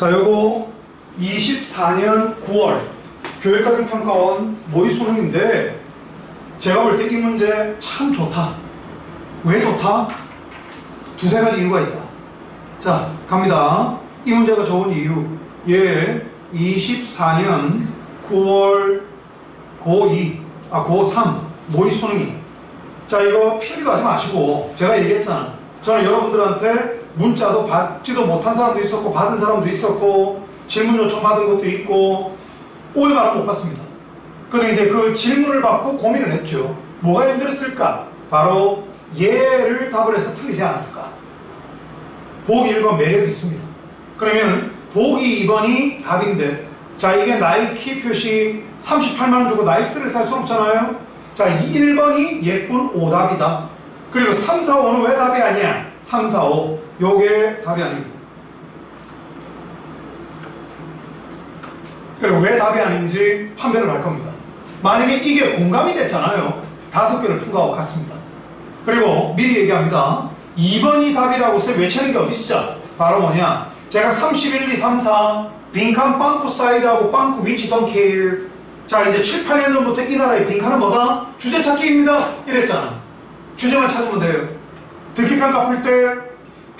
자, 요거 24년 9월 교육과정평가원 모의 수능인데 제가 볼 때 이 문제 참 좋다. 왜 좋다? 두세 가지 이유가 있다. 자, 갑니다. 이 문제가 좋은 이유. 얘 24년 9월 고2, 아, 고3 모의 수능이. 자, 이거 필기도 하지 마시고 제가 얘기했잖아. 저는 여러분들한테 문자도 받지도 못한 사람도 있었고 받은 사람도 있었고 질문 요청 받은 것도 있고 오해만은 못 받습니다. 근데 이제 그 질문을 받고 고민을 했죠. 뭐가 힘들었을까? 바로 얘를 답을 해서 틀리지 않았을까? 보기 1번 매력 있습니다. 그러면 보기 2번이 답인데 자 이게 나이 키 표시 38만원 주고 나이스를 살 수 없잖아요. 자 1번이 예쁜 오답이다. 그리고 3, 4, 5는 왜 답이 아니야? 3, 4, 5 요게 답이 아닙니다. 그리고 왜 답이 아닌지 판별을 할 겁니다. 만약에 이게 공감이 됐잖아요. 다섯 개를 푼 거하고 같습니다. 그리고 미리 얘기합니다. 2번이 답이라고 써 외치는 게 어디 있죠? 바로 뭐냐? 제가 31, 2, 3, 4 빈칸 빵꾸 사이즈하고 빵꾸 위치 care. 자 이제 7, 8년 전부터 이 나라의 빈칸은 뭐다? 주제 찾기입니다. 이랬잖아. 주제만 찾으면 돼요. 듣기평가 풀때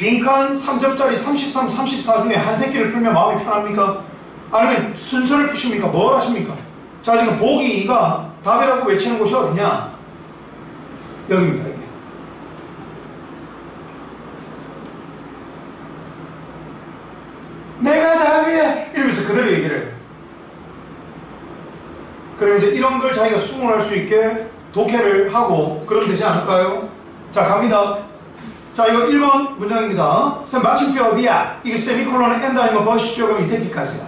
빈칸 3점짜리 33, 34 중에 한 새끼를 풀면 마음이 편합니까? 아니면 순서를 푸십니까? 뭘 하십니까? 자 지금 보기 2가 답이라고 외치는 곳이 어디냐? 여기입니다. 여기. 내가 답이야! 이러면서 그대로 얘기를 해요. 그럼 이제 이런 걸 자기가 수긍할 수 있게 독해를 하고 그러면 되지 않을까요? 자 갑니다. 자 이거 1번 문장입니다. 쌤 마침표 어디야? 이게 세미콜론에 엔드 아니면 버시죠? 그럼 이 새끼까지야.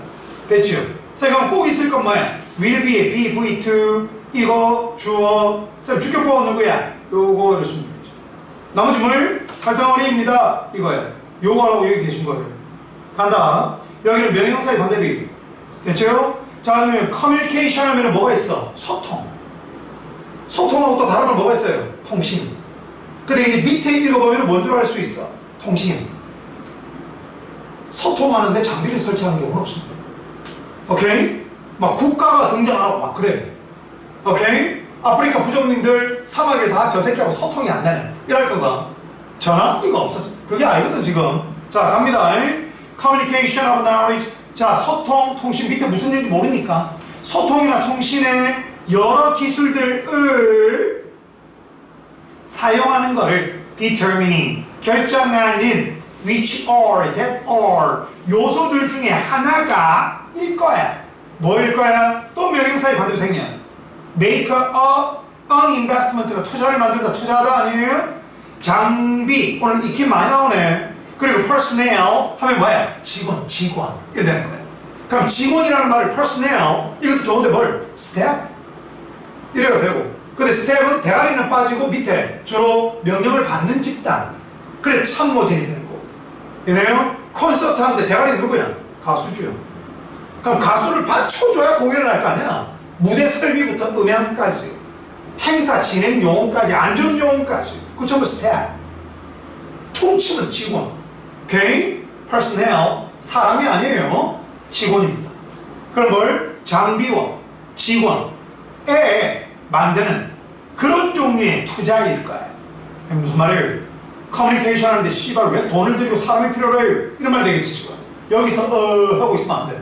됐죠? 쌤 그럼 꼭 있을 건 뭐야? will be, be, v2 이거 주어 쌤 주격보호 누구야? 요거 이러시면 되죠. 나머지 뭘? 살덩어리입니다. 이거야. 요거 하라고 여기 계신 거예요. 간다. 여기는 명형사의 반대비. 됐죠? 자, 그러면 커뮤니케이션 하면 뭐가 있어? 소통. 소통하고 또 다른 건 뭐가 있어요? 통신. 근데 이제 밑에 읽어보면 뭔 줄 알 수 있어? 통신. 소통하는데 장비를 설치하는 경우는 없습니다. 오케이? 막 국가가 등장하고 막 그래. 오케이? 아프리카 부족민들 사막에서 아, 저 새끼하고 소통이 안 되네. 이럴 거가. 전화기가 없었어. 그게 아니거든, 지금. 자, 갑니다. communication of knowledge. 자, 소통, 통신 밑에 무슨 일인지 모르니까 소통이나 통신의 여러 기술들을 사용하는 것을 determining, 결정하는 which are, that are 요소들 중에 하나가 일 거야. 뭐일 거야? 또 명령사의 반대생이야. make a, an investment가 투자를 만들다 투자하다 아니에요? 장비, 오늘 익히 많이 나오네. 그리고 personnel 하면 뭐야? 직원, 직원. 이래 되는 거야. 그럼 직원이라는 말을 personnel 이것도 좋은데 뭘? step? 이래도 되고. 근데 step은 대가리는 빠지고 밑에 주로 명령을 받는 집단. 그래 참모진이 되는 거고. 이해요? 콘서트 하는데 대가리는 누구야? 가수죠. 그럼 가수를 받쳐줘야 공연을 할 거 아니야? 무대 설비부터 음향까지. 행사 진행 요원까지, 안전 요원까지. 그 전부 step. 퉁치는 직원. 오케이? personnel. 사람이 아니에요. 직원입니다. 그럼 뭘? 장비원, 직원에 만드는 그런 종류의 투자일 거예요. 무슨 말이에요? 커뮤니케이션 하는데 씨발 왜 돈을 들이고 사람이 필요로 해요? 이런 말 되겠지 지금. 여기서 어 하고 있으면 안 돼.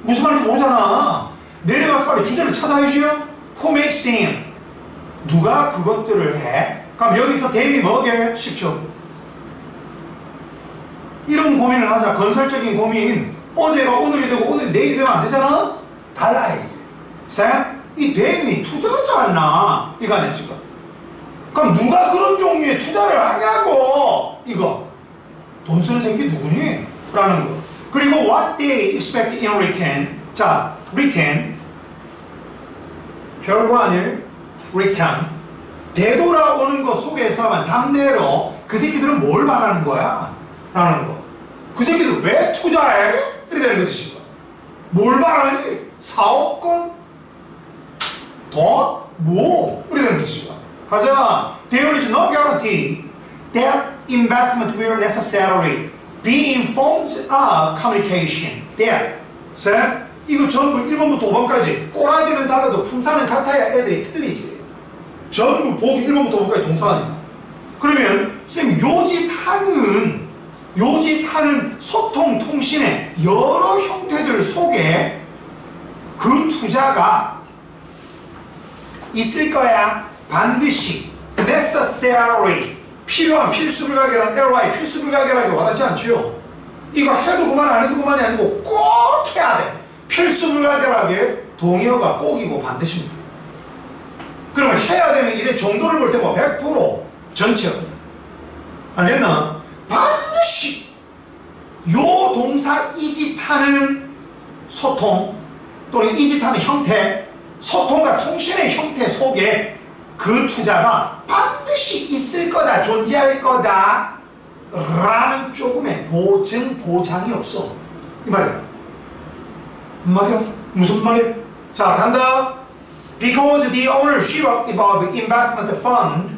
무슨 말인지 모르잖아. 내려가서 빨리 주제를 찾아야죠. Who makes them? 누가 그것들을 해? 그럼 여기서 댐이 뭐게? 쉽죠. 이런 고민을 하자. 건설적인 고민. 어제가 오늘이 되고 오늘 내일이 되면 안 되잖아? 달라야지. 쌤, 이 댐이 투자하지 않나? 이거 아니야, 지금. 그럼 누가 그런 종류의 투자를 하냐고! 이거. 돈 쓰는 새끼 누구니? 라는 거. 그리고 what they expect in return. 자, return. 아니에요? return. 되돌아오는 거 속에서만 답례로 그 새끼들은 뭘 말하는 거야? 라는 거. 그 새끼들 왜 투자해? 이렇게 되는 거지, 지금. 뭘 말하니? 사업권? 돈? 뭐? 이렇게 되는 거지, 지금. 가자. There is no guarantee that investment will necessarily be informed of communication. there. 셋. 이거 전부 1번부터 5번까지 꼬라지는 달라도 품사는 같아야 애들이 틀리지. 전부 보기 1번부터 5번까지 동사아니야. 그러면 선생님 요지타는 요지타는 소통 통신의 여러 형태들 속에 그 투자가 있을 거야. 반드시 necessary 필요한 필수불가결한 LY 필수불가결하게 와닿지 않지요. 이거 해도 그만 안 해도 그만이 아니고 꼭 해야 돼. 필수불가결하게 동의어가 꼭이고 반드시입니다. 그러면 해야 되는 일의 정도를 볼때뭐100% 전체거든. 알겠나? 반드시 요 동사 이짓하는 소통 또는 이짓하는 형태 소통과 통신의 형태 속에 그 투자가 반드시 있을 거다 존재할 거다 라는 조금의 보증 보장이 없어 이 말이야 말이야 무슨 말이야 자 간다 because the ownership of investment fund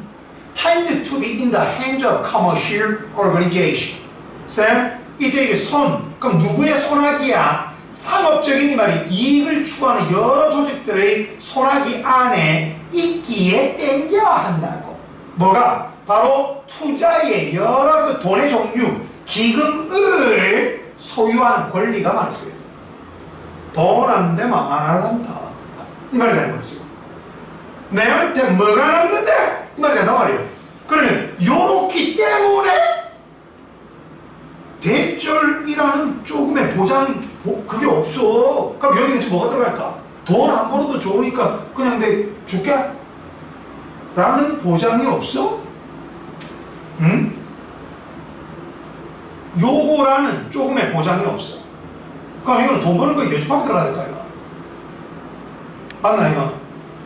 tend to be in the hands of commercial organization 쌤 이때 손 그럼 누구의 손아귀야 상업적인 이 말이 이익을 추구하는 여러 조직들의 손아귀 안에 있기에 땡겨야 한다고. 뭐가? 바로 투자의 여러 그 돈의 종류, 기금을 소유하는 권리가 많았어요. 돈 안 되면 안 할란다. 이 말이 되는 거죠. 내한테 뭐가 남는데? 이 말이 된단 말이에요. 그러면 요렇기 때문에 대절이라는 조금의 보장 보- 그게 없어. 그럼 여기 대체 뭐가 들어갈까? 돈 안 벌어도 좋으니까 그냥 내 줄게? 라는 보장이 없어? 응? 요거라는 조금의 보장이 없어. 그럼 이거는 돈 버는 거에 연습하고 들어가야 될까요? 맞나, 이거?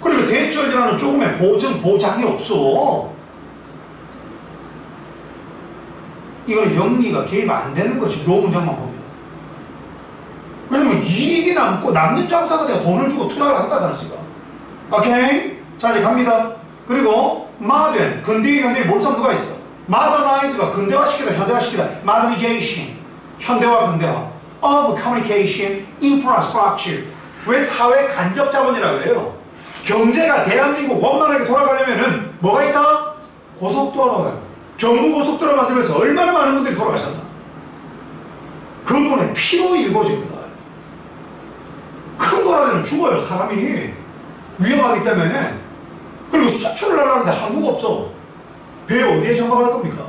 그리고 대절이라는 조금의 보증, 보장이 없어. 이거는 영리가 개입 안 되는 거지. 요 문장만 보면. 남고 남는 장사가 내가 돈을 주고 투자를 하겠다잖아, 지금. 오케이? 자, 이제 갑니다. 그리고 modern, 근대의 현대의 몰상 누가 있어? modernize가 근대화시키다, 현대화시키다. modernization, 현대화, 근대화. of communication infrastructure. 왜 사회 간접 자본이라고 그래요? 경제가 대한민국 원만하게 돌아가려면은 뭐가 있다? 고속도로. 경부고속도로 만들면서 얼마나 많은 분들이 돌아가셨나? 그분의 피로 일궈집니다. 죽어요, 사람이. 위험하기 때문에. 그리고 수출을 하려는데 한국 없어. 배 어디에 정박할 겁니까?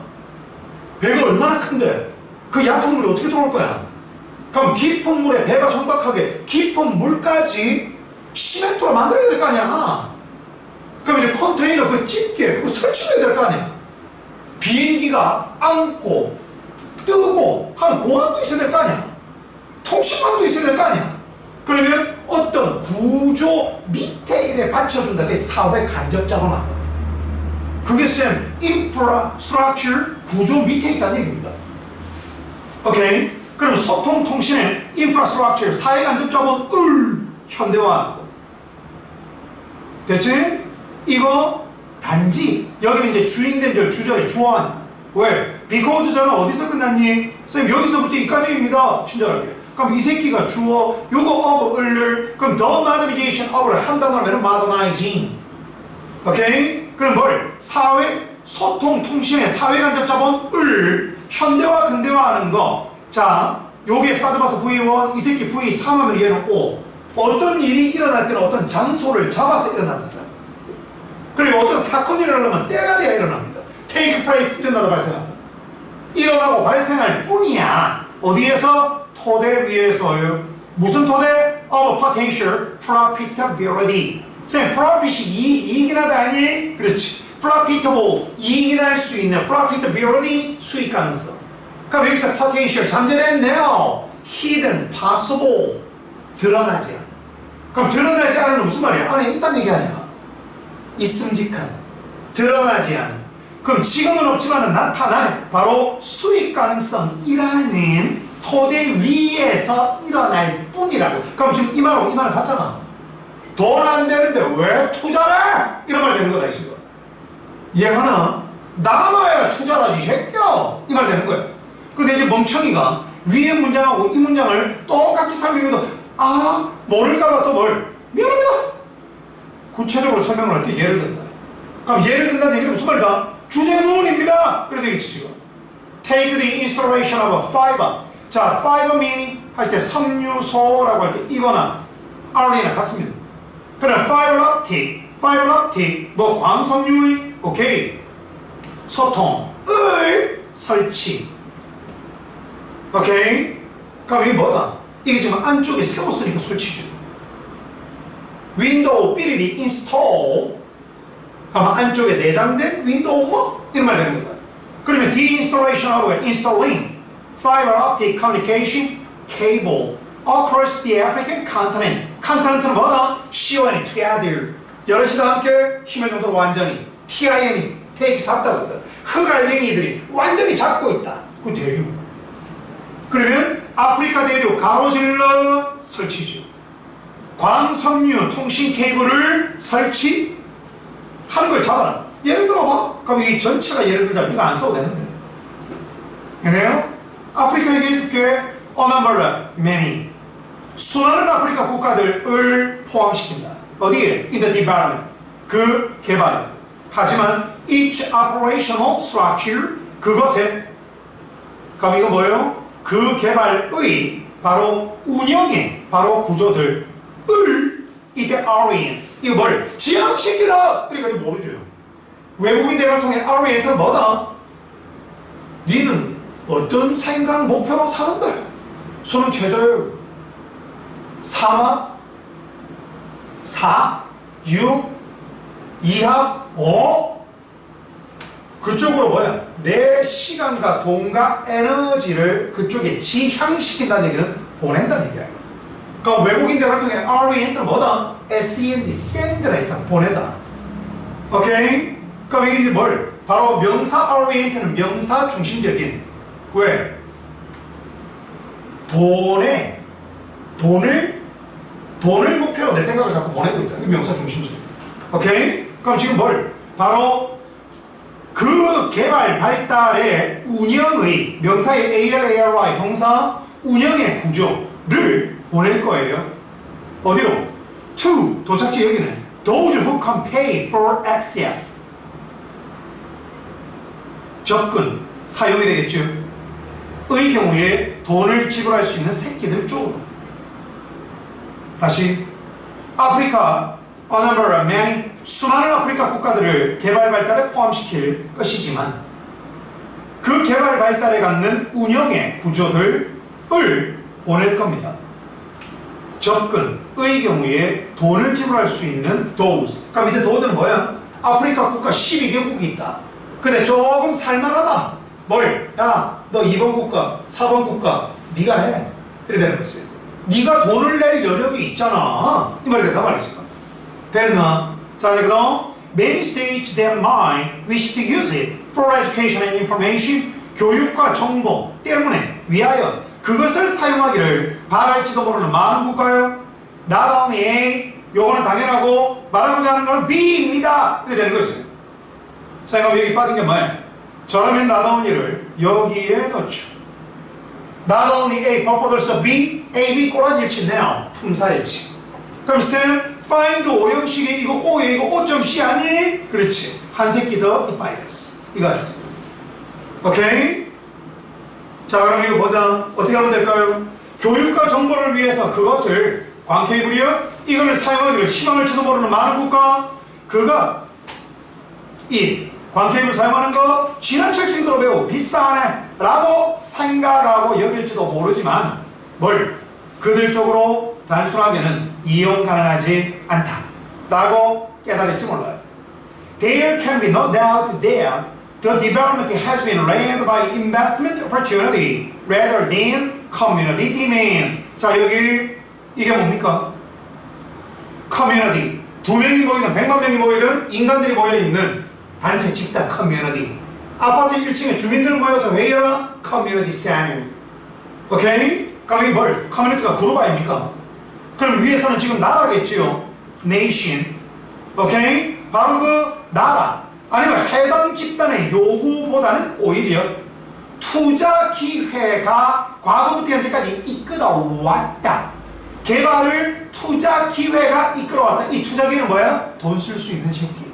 배가 얼마나 큰데? 그 얕은 물이 어떻게 들어올 거야? 그럼 깊은 물에 배가 정박하게 깊은 물까지 시멘트로 만들어야 될 거 아니야? 그럼 이제 컨테이너 그 집게 그거 설치해야 될 거 아니야? 비행기가 안고 뜨고 하는 공항도 있어야 될 거 아니야? 통신망도 있어야 될 거 아니야? 그러면 어떤 구조 밑에 일에 받쳐준다. 그게 사회 간접자본 하다. 그게 쌤 인프라 스트럭처 구조 밑에 있다는 얘기입니다. 오케이? 그럼 소통 통신의 인프라 스트럭처 사회 간접자본 을 현대화하는 거. 됐지? 이거 단지 여기는 이제 주인된 절 주절이 주어하냐 왜? because 저는 어디서 끝났니? 선생님 여기서부터 이까지입니다 친절하게 그럼 이 새끼가 주어 요거 of을 그럼 the modernization of를 한다고 하면 modernizing 오케이? 그럼 뭘? 사회 소통 통신의 사회 간 접 자본 을 현대화 근대화하는 거 자, 요게 사드바스 V1 이 새끼 V3 하면 얘는 O 어떤 일이 일어날 때는 어떤 장소를 잡아서 일어난다잖아 그리고 어떤 사건이 일어나면 때가 돼야 일어납니다. take place 일어나다 발생한다. 일어나고 발생할 뿐이야. 어디에서? 토대 위에서요. 무슨 토대? of potential profitability. 쌤, profit이 이익, 이익이 나다 아니? 그렇지. profitable, 이익이 날 수 있는 profitability, 수익 가능성. 그럼 여기서 potential 잠재됐네요. hidden, possible, 드러나지 않아. 그럼 드러나지 않으면 무슨 말이야? 안에 있다는 얘기 아니야. 있음직한 드러나지 않은 그럼 지금은 없지만 나타날 바로 수익 가능성이라는 토대 위에서 일어날 뿐이라고 그럼 지금 이 말하고 이 말은 같잖아 돈 안 되는데 왜 투자를 해? 이런 말 되는 거다 지금? 남아야 투자를 하지 새끼야 이 말 되는 거야 근데 이제 멍청이가 위에 문장하고 이 문장을 똑같이 설명해도 아 모를까봐 또 뭘 미안합니다. 구체적으로 설명을 할 때 예를 든다. 그럼 예를 든다는 얘기는 무슨 말이다? 주제문입니다. 그래 되겠지 지금. Take the installation of a fiber. 자, meaning 할때 섬유소라고 할 때 이거나 R이나 같습니다. 그럼 fiber optic 뭐 광섬유의 오케이 소통을 설치. 오케이? 그럼 이게 뭐다? 이게 지금 안쪽에 세웠으니까 설치죠. 윈도우 삐리리 인스톨 그러면 안쪽에 내장된 윈도우 뭐? 이런 말 되는 거다. 그러면 de-installation 하고 installing fiber optic communication cable across the African continent. continent는 뭐다? CON이 together. 여럿이 다 함께 힘을 정도로 완전히 TIM이 take 잡다거든. 흑알맹이들이 완전히 잡고 있다. 그 대륙. 그러면 아프리카 대륙 가로질러 설치죠. 광섬유 통신 케이블을 설치하는 걸 잡아라. 예를 들어봐. 그럼 이 전체가 예를 들자면 이거 안 써도 되는데. 얘네요? 아프리카 얘기해 줄게. A number, many. 수많은 아프리카 국가들을 포함시킨다. 어디에? In the development. 그 개발. 하지만 each operational structure 그것에 그럼 이거 뭐예요? 그 개발의 바로 운영의 바로 구조들을 이때 REN 이거 뭘 지향시키다 그러니까 모르죠 외국인 대화를 통해 REN은 뭐다? 니는 어떤 생각 목표로 사는다 수능 최저요 3합 4 6 2합 5 그쪽으로 뭐야? 내 시간과 돈과 에너지를 그쪽에 지향시킨다는 얘기는 보낸다는 얘기야. 그러니까 외국인들을 통해 REN트는 뭐다? SEND, send라 했잖아. 보내다. 오케이? 그럼 이게 뭘? 바로 명사 REN트는 명사 중심적인 왜? 돈에 돈을 돈을 목표로 내 생각을 자꾸 보내고 있다. 이게 명사 중심적인. 오케이? 그럼 지금 뭘? 바로 그 개발 발달의 운영의 명사의 ARARY 형사 운영의 구조를 보낼 거예요. 어디로? to 도착지 여기는 those who can pay for access 접근 사용이 되겠죠. 의 경우에 돈을 지불할 수 있는 새끼들 쪽으로 다시 아프리카 of many 수많은 아프리카 국가들을 개발 발달에 포함시킬 것이지만 그 개발 발달에 갖는 운영의 구조들을 보낼 겁니다. 접근의 경우에 돈을 지불할 수 있는 those. 그럼 밑에 those는 뭐야? 아프리카 국가 12개국이 있다. 근데 조금 살만하다. 뭘? 야, 너 2번 국가, 4번 국가, 네가 해. 이렇게 되는 거지. 네가 돈을 낼 여력이 있잖아. 이 말이 된단 말이지. 됐나? 자, 그다음 many states their mind wish to use it for education and information. 교육과 정보 때문에 위하여 그것을 사용하기를 바랄지도 모르는 많은 국가요. not A, 요거는 당연하고 말하고자 하는 거는 B입니다. 이렇게 되는 거지. 자, 그럼 여기 빠진 게 뭐야? 저러면 not only를 여기에 넣죠. not only A, purpose B, A, B now, 품사일치. 그럼 쌤, find 오형식에 이거 O에 이거 O.C 아니? 그렇지. 한 새끼 더 이빠이 됐어. 이거 알지? 오케이? 자, 그럼 이거 보자. 어떻게 하면 될까요? 교육과 정보를 위해서 그것을 광케이블이요? 이걸 사용하기를 희망할지도 모르는 많은 국가 그가 이 광케이블 사용하는 거 지나칠 정도로 매우 비싸네 라고 생각하고 여길지도 모르지만 뭘 그들 쪽으로 단순하게는 이용 가능하지 않다 라고 깨달을지 몰라요 There can be no doubt that the development has been led by investment opportunity rather than community demand. 자, 여기 이게 뭡니까? 커뮤니티. 두 명이 모이든 백만 명이 모이든 인간들이 모여있는 단체 집단 커뮤니티. 아파트 1층에 주민들 모여서 회의하라? 커뮤니티 센터. 오케이? 그럼 이게 뭘? 커뮤니티가 그룹 아닙니까? 그럼 위에서는 지금 나라겠지요? nation. 오케이? 바로 그 나라 아니면 해당 집단의 요구보다는 오히려 투자 기회가 과거부터 현재까지 이끌어왔다. 개발을 투자 기회가 이끌어왔다. 이 투자 기회는 뭐야? 돈 쓸 수 있는 새끼.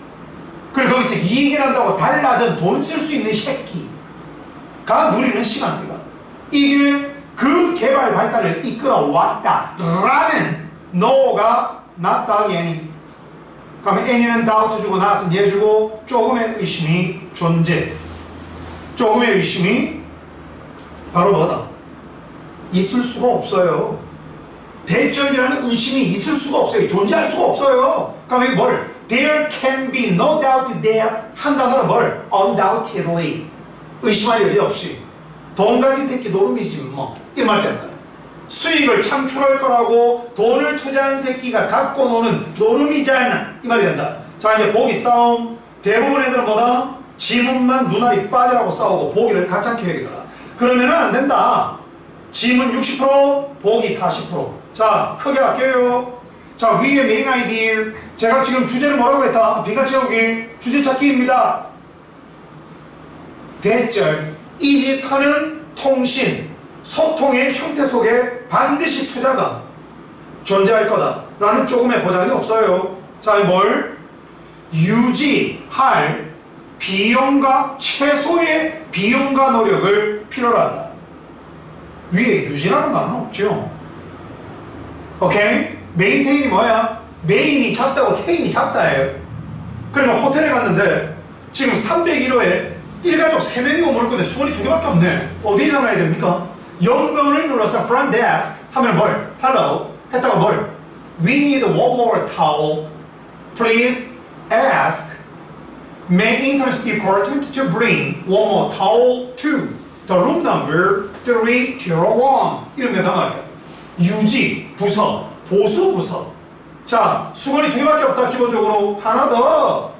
그리고 거기서 이익이 난다고 달라든 돈 쓸 수 있는 새끼가 누리는 시간이다. 이게 그 개발 발달을 이끌어왔다라는 노가 났다 얘니. 그러면 N이는 다우트 주고 나서 얘 주고 조금의 의심이 존재. 조금의 의심이 바로 뭐다? 있을 수가 없어요. 대절이라는 의심이 있을 수가 없어요. 존재할 수가 없어요. 이 뭘? There can be no doubt there 한 단어는 뭘? Undoubtedly 의심할 여지 없이 돈 가진 새끼 노름이지 뭐이 말 된다. 수익을 창출할 거라고 돈을 투자한 새끼가 갖고 노는 노름이잖아 이 말이 된다. 자 이제 보기 싸움 대부분 애들은 뭐다? 지문만 눈알이 빠지라고 싸우고 보기를 가짜게 얘기더라. 그러면은 안 된다. 지문 60% 보기 40%자 크게 할게요. 자 위에 메인 아이디 제가 지금 주제를 뭐라고 했다? 비가 채우기 주제 찾기입니다. 대절 이짓하는 통신 소통의 형태 속에 반드시 투자가 존재할 거다 라는 조금의 보장이 없어요. 자, 뭘 유지할 비용과 최소의 비용과 노력을 필요로 하다. 위에 유지라는 말은 없죠. 오케이? 메인테인이 뭐야? 메인이 작다고 테인이 작다예요. 그러면 호텔에 갔는데 지금 301호에 1가족 3명이고 모를 건데 수건이 두 개밖에 없네. 어디 전화해야 됩니까? 0번을 눌러서 front desk 하면 뭘? hello 했다가 뭘? we need one more towel. please ask may interest department to bring one more towel to the room number 301 이런 데단 말이야. 유지 부서 보수 부서 자 수건이 두 개밖에 없다 기본적으로 하나 더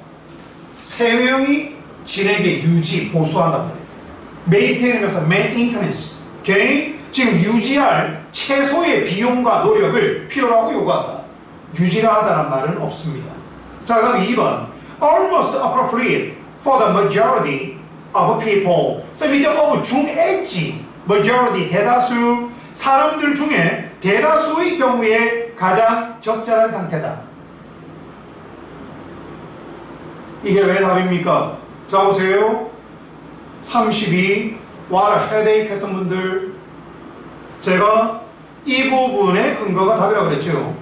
세 명이 진에게 유지 보수한단 말이에요. 메인테인하면서 메인테넌스 오케이? 지금 유지할 최소의 비용과 노력을 필요로 하고 요구한다. 유지라 하다는 말은 없습니다. 자, 그다음 2번. Almost appropriate for the majority of people. 쌤이 어 중했지. majority 대다수 사람들 중에 대다수의 경우에 가장 적절한 상태다. 이게 왜 답입니까? 자 보세요. 32 와라 헤데이크 했던 분들 제가 이 부분의 근거가 답이라고 그랬죠.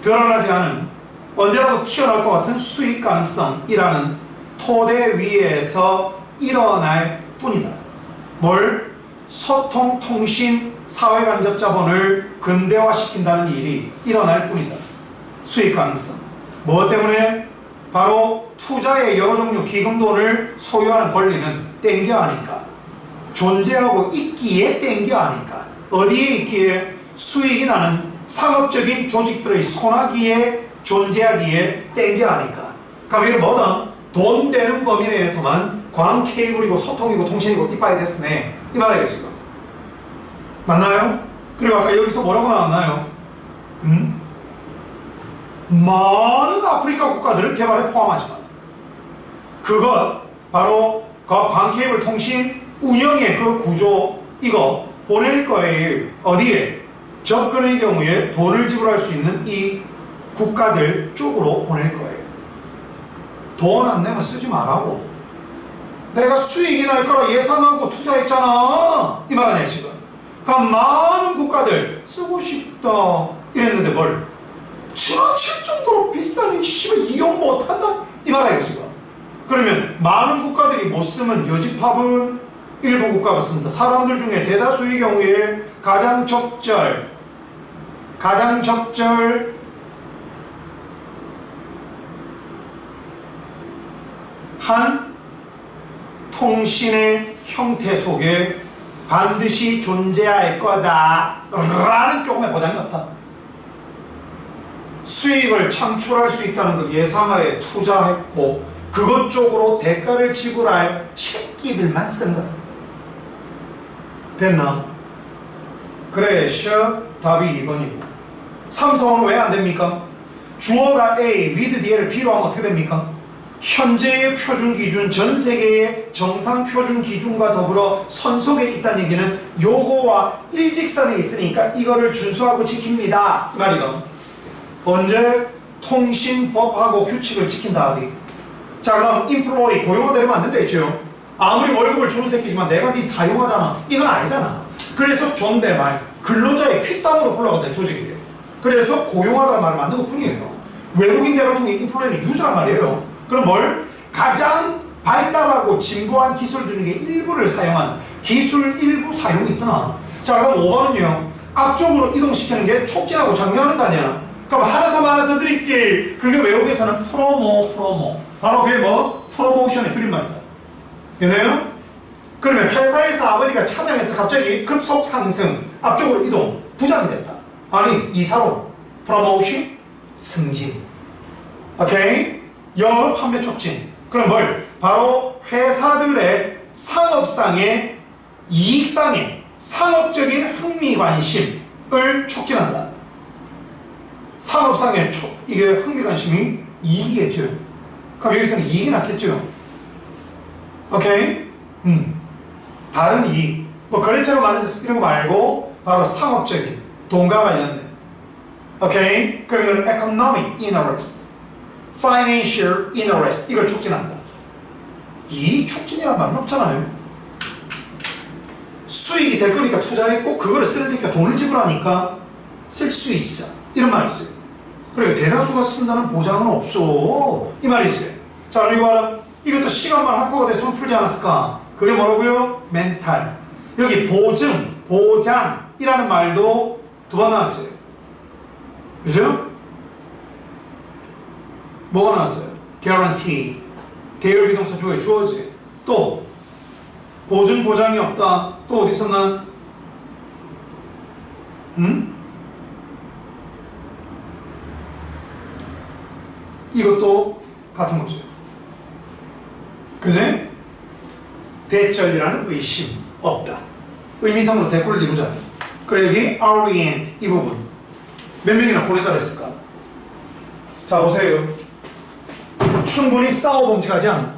드러나지 않은 언제라도 튀어나올 것 같은 수익 가능성이라는 토대 위에서 일어날 뿐이다. 뭘? 소통, 통신, 사회 간접 자본을 근대화시킨다는 일이 일어날 뿐이다. 수익 가능성. 뭐 때문에? 바로 투자의 여러 종류 기금돈을 소유하는 권리는 땡겨 하니까. 존재하고 있기에 땡겨 하니까. 어디에 있기에? 수익이 나는 상업적인 조직들의 손아귀에 존재하기에 땡겨 하니까. 그럼 이게 뭐다? 돈 되는 범위 내에서만 광 케이블이고 소통이고 통신이고 이빠이 됐으네. 이 말이에요, 지금. 맞나요? 그리고 아까 여기서 뭐라고 나왔나요? 음? 많은 아프리카 국가들을 개발에 포함하지만 그것 바로 그 광케이블 통신 운영의 그 구조 이거 보낼 거예요. 어디에? 접근의 경우에 돈을 지불할 수 있는 이 국가들 쪽으로 보낼 거예요. 돈 안 내면 쓰지 말라고. 내가 수익이 날 거라 예상하고 투자했잖아. 이 말 아니야, 지금. 그럼 많은 국가들 쓰고 싶다. 이랬는데 뭘? 지나칠 정도로 비싼 이 씨발 이용 못한다. 이 말 아니야, 지금. 그러면 많은 국가들이 못 쓰면 여집합은 일부 국가가 씁니다. 사람들 중에 대다수의 경우에 가장 적절, 가장 적절 한 통신의 형태 속에 반드시 존재할 거다 라는 조금의 보장이 없다. 수익을 창출할 수 있다는 그 예상하에 투자했고 그것 쪽으로 대가를 지불할 새끼들만 쓴 거다. 됐나? 그래서 답이 2번이고 3, 4는 왜안 됩니까? 주어가 A, with D를 B로 하면 어떻게 됩니까? 현재의 표준 기준, 전 세계의 정상 표준 기준과 더불어 선속에 있다는 얘기는 요거와 일직선에 있으니까 이거를 준수하고 지킵니다. 이 말이가. 언제 통신법하고 규칙을 지킨다 하디. 자, 그다음 인플로이 고용하다 이러면 안 된다 했죠. 아무리 월급을 주는 새끼지만 내가 네 사용하잖아. 이건 아니잖아. 그래서 존댓말, 근로자의 피땀으로 굴러간다 조직이. 그래서 고용하라는 말을 만든 것 뿐이에요. 외국인 대통령이 인플로이는 유저란 말이에요. 그럼 뭘? 가장 발달하고 진보한 기술 중에 일부를 사용한다. 기술 일부 사용이 있더나. 자, 그럼 5번은요. 앞쪽으로 이동시키는 게 촉진하고 장려하는 거 아니야? 그럼 하나삼 하나 더 드릴게. 그게 외국에서는 프로모, 프로모. 바로 그게 뭐? 프로모션의 줄임말이다. 되나요? 그러면 회사에서 아버지가 차장에서 갑자기 급속 상승, 앞쪽으로 이동, 부장이 됐다. 아니, 이사로. 프로모션, 승진. 오케이? 영업 판매 촉진. 그럼 뭘? 바로 회사들의 상업상의 이익상의 상업적인 흥미 관심을 촉진한다. 상업상의 촉, 이게 흥미 관심이 이익이겠죠. 그럼 여기서는 이익이 낫겠죠. 오케이? 음. 다른 이익. 뭐 거래처로 만든 이런 거 말고 바로 상업적인 돈과 관련된. 오케이? 그럼 이거는 economic interest. Financial interest 이걸 촉진한다. 이 촉진이란 말은 없잖아요. 수익이 될 거니까 투자했고 그거를 쓰는 새끼가 돈을 지불하니까 쓸 수 있어. 이런 말이지. 그리고 대다수가 쓴다는 보장은 없어. 이 말이지. 자, 그리고 봐라. 이것도 시간만 확보가 돼서 풀지 않았을까? 그게 뭐라고요? 멘탈. 여기 보증, 보장이라는 말도 두 번 나왔지. 그죠? 뭐가 나왔어요? guarantee. 대열 비동사 주어에 주어지. 또 보증 보장이 없다. 또 어디 있었나? 음? 이것도 같은 거죠. 그지? 대절이라는 의심 없다. 의미상으로 대꾸를 이루자. 그래 여기 orient 이 부분 몇 명이나 보내다 그랬을까? 자 보세요. 충분히 싸워봄직하지 않나?